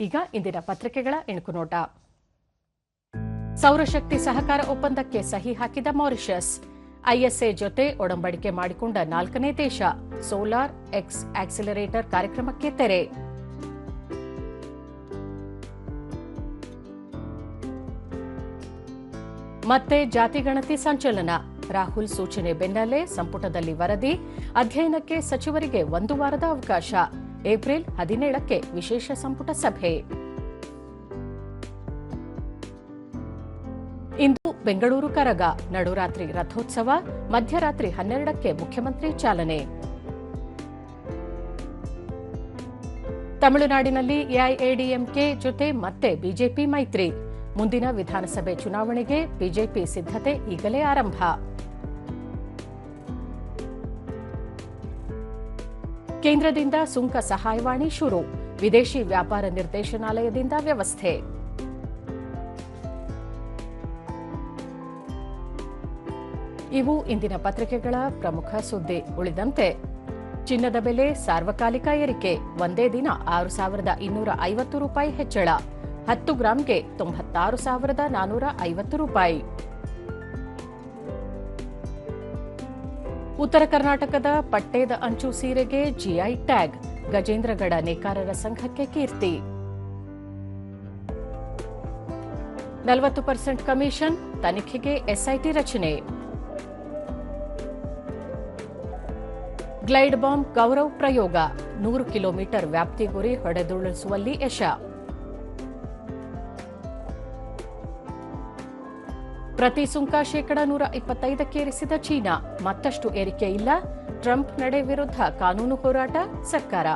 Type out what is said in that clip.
ಈಗ ಇಂದಿನ ಪತ್ರಿಕೆಗಳ ಎಣಕು ನೋಟ. ಸೌರಶಕ್ತಿ ಸಹಕಾರ ಒಪ್ಪಂದಕ್ಕೆ ಸಹಿ ಹಾಕಿದ ಮಾರಿಷಸ್. ಐಎಸ್ಎ ಜೊತೆ ಒಡಂಬಡಿಕೆ ಮಾಡಿಕೊಂಡ ನಾಲ್ಕನೇ ದೇಶ, ಸೋಲಾರ್ ಎಕ್ಸ್ ಆಕ್ಸಿಲರೇಟರ್ ಕಾರ್ಯಕ್ರಮಕ್ಕೆ ತೆರೆ. ಮತ್ತೆ ಜಾತಿಗಣತಿ ಸಂಚಲನ. ರಾಹುಲ್ ಸೂಚನೆ ಬೆನ್ನಲ್ಲೇ ಸಂಪುಟದಲ್ಲಿ ವರದಿ, ಅಧ್ಯಯನಕ್ಕೆ ಸಚಿವರಿಗೆ ಒಂದು ವಾರದ ಅವಕಾಶ. ಏಪ್ರಿಲ್ ಹದಿನೇಳಕ್ಕೆ ವಿಶೇಷ ಸಂಪುಟ ಸಭೆ. ಇಂದು ಬೆಂಗಳೂರು ಕರಗ, ನಡುರಾತ್ರಿ ರಥೋತ್ಸವ, ಮಧ್ಯರಾತ್ರಿ ಹನ್ನೆರಡಕ್ಕೆ ಮುಖ್ಯಮಂತ್ರಿ ಚಾಲನೆ. ತಮಿಳುನಾಡಿನಲ್ಲಿ ಎಐಎಡಿಎಂಕೆ ಜೊತೆ ಮತ್ತೆ ಬಿಜೆಪಿ ಮೈತ್ರಿ. ಮುಂದಿನ ವಿಧಾನಸಭೆ ಚುನಾವಣೆಗೆ ಬಿಜೆಪಿ ಸಿದ್ಧತೆ ಈಗಲೇ ಆರಂಭ. ಕೇಂದ್ರದಿಂದ ಸುಂಕ ಸಹಾಯವಾಣಿ ಶುರು. ವಿದೇಶಿ ವ್ಯಾಪಾರ ನಿರ್ದೇಶನಾಲಯದಿಂದ ವ್ಯವಸ್ಥೆ. ಇವು ಇಂದಿನ ಪತ್ರಿಕೆಗಳ ಪ್ರಮುಖ ಸುದ್ದಿ. ಉಳಿದಂತೆ, ಚಿನ್ನದ ಬೆಲೆ ಸಾರ್ವಕಾಲಿಕ ಏರಿಕೆ, ಒಂದೇ ದಿನ ಆರು ಸಾವಿರದ ಇನ್ನೂರ ಐವತ್ತು ರೂಪಾಯಿ ಹೆಚ್ಚಳ. ಹತ್ತು ಗ್ರಾಂಗೆ ತೊಂಬತ್ತಾರು ಸಾವಿರದ ನಾನೂರ ಐವತ್ತು ರೂಪಾಯಿ. ಉತ್ತರ ಕರ್ನಾಟಕದ ಪಟ್ಟೇದ ಅಂಚು ಸೀರೆಗೆ ಜಿಐ ಟ್ಯಾಗ್ ಗಜೇಂದ್ರಗಡ ನೇಕಾರರ ಸಂಘಕ್ಕೆ ಕೀರ್ತಿ. ನಲವತ್ತು ಪರ್ಸೆಂಟ್ ಕಮಿಷನ್, ತನಿಖೆಗೆ ಎಸ್ಐಟಿ ರಚನೆ. ಗ್ಲೈಡ್ ಬಾಂಬ್ ಗೌರವ್ ಪ್ರಯೋಗ, ನೂರು ಕಿಲೋಮೀಟರ್ ವ್ಯಾಪ್ತಿ ಗುರಿ ಹೊಡೆದುರುಳಿಸುವಲ್ಲಿ ಯಶ. ಪ್ರತಿ ಸುಂಕ ಶೇಕಡ ನೂರ ಇಪ್ಪತ್ತೈದಕ್ಕೇರಿಸಿದ ಚೀನಾ ಮತ್ತಷ್ಟು ಏರಿಕೆ ಇಲ್ಲ. ಟ್ರಂಪ್ ನಡೆ ವಿರುದ್ಧ ಕಾನೂನು ಹೋರಾಟ ಸರ್ಕಾರ.